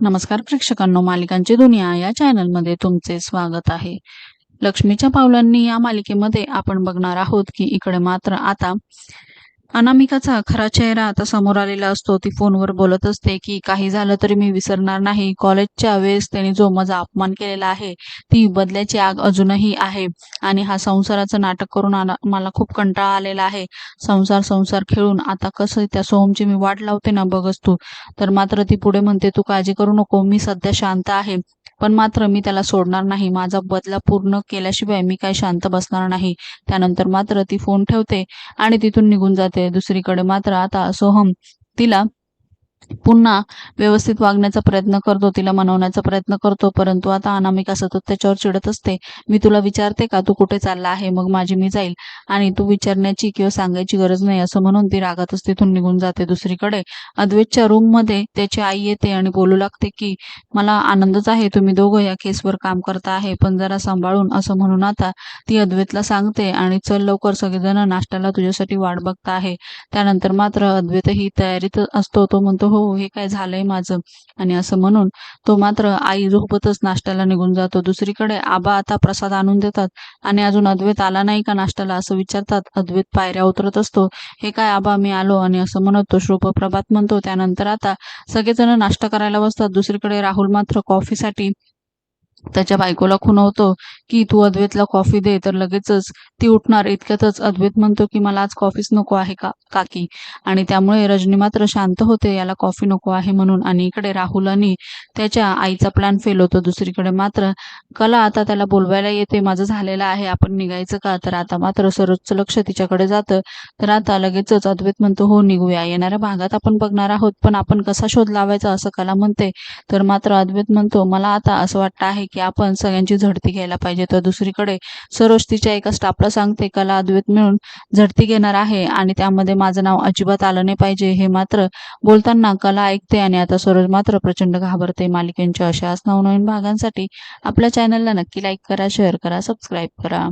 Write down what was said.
नमस्कार प्रेक्षकांनो मालिकांची दुनिया या चॅनलमध्ये तुमचे स्वागत आहे. लक्ष्मीच्या पावलांनी या मालिकेमध्ये आपण बघणार आहोत की इकडे मात्र आता अनामिकाचा खरा चेहरा आता समोर आलेला असतो. ती फोनवर बोलत असते की काही झालं तरी मी विसरणार नाही. कॉलेजच्या वेळेस त्याने जो माझा अपमान केलेला आहे ती बदल्याची आग अजूनही आहे. आणि हा संसाराचं नाटक करून आला मला खूप कंटाळा आलेला आहे. संसार संसार खेळून आता कसं त्या सोहमची मी वाट लावते ना बघच तू. तर मात्र ती पुढे म्हणते तू काळजी करू नको. मी सध्या शांत आहे. पण मात्र मी त्याला सोडणार नाही. माझा बदला पूर्ण केल्याशिवाय मी काय शांत बसणार नाही. त्यानंतर मात्र ती फोन ठेवते आणि तिथून निघून जाते. दुसरीकडे मात्र आता सोहम तिला पुन्हा व्यवस्थित वागण्याचा प्रयत्न करतो तिला मनवण्याचा प्रयत्न करतो परंतु आता अनामिका सतत त्याच्यावर चिडत असते. मी तुला विचारते का? तू कुठे चालला आहे? मग माझी मी जाईल. आणि तू विचारण्याची किंवा सांगायची गरज नाही असं म्हणून ती रागातच तिथून निघून जाते दुसरीकडे. अद्वैतच्या रूममध्ये त्याची आई येते आणि बोलू लागते की मला आनंदच आहे तुम्ही दोघं या केसवर काम करता आहे पण जरा सांभाळून असं म्हणून आता ती अद्वैतला सांगते. आणि चल लवकर सगळेजण नाश्त्याला तुझ्यासाठी वाट बघता आहे. त्यानंतर मात्र अद्वैतही तयारीत असतो. तो म्हणतो हो हो, हे काय झालंय माझं? आणि असं म्हणून तो मात्र आई झोपतच नाश्त्याला निघून जातो. दुसरीकडे आबा आता प्रसाद आणून देतात आणि अजून अद्वैत आला नाही का नाश्त्याला असं विचारतात. अद्वैत पायऱ्या उतरत असतो. हे काय आबा मी आलो. आणि असं म्हणत तो श्रुपप्रभात म्हणतो. त्यानंतर आता सगळेजण नाश्ता करायला बसतात. दुसरीकडे राहुल मात्र कॉफीसाठी त्याच्या बायकोला खुणवतो की तू अद्वैतला कॉफी दे तर लगेचच ती उठणार. इतक्यातच अद्वैत म्हणतो की मला आज कॉफीच नको आहे का काकी? आणि त्यामुळे रजनी मात्र शांत होते. याला कॉफी नको आहे म्हणून. आणि इकडे राहुल आणि त्याच्या आईचा प्लॅन फेल होतो दुसरीकडे. मात्र कला आता त्याला बोलवायला येते. माझं झालेलं आहे. आपण निघायचं का? तर आता मात्र सरोजचं लक्ष तिच्याकडे जातं. तर आता लगेचच अद्वैत म्हणतो हो निघूया. येणाऱ्या भागात आपण बघणार आहोत. पण आपण कसा शोध लावायचा? असं कला म्हणते. तर मात्र अद्वैत म्हणतो मला आता असं वाटतं आहे की आपण सगळ्यांची झडती घ्यायला पाहिजे. तर दुसरीकडे सरोज तिच्या एका स्टाफला सांगते कला अद्वैत मिळून झडती घेणार आहे आणि त्यामध्ये माझं नाव अजिबात आलं नाही पाहिजे. हे मात्र बोलताना कला ऐकते आणि आता सरोज मात्र प्रचंड घाबरते. मालिकेंच्या अशाच नवनवीन भागांसाठी आपल्या चॅनलला नक्की लाईक करा शेअर करा सबस्क्राईब करा.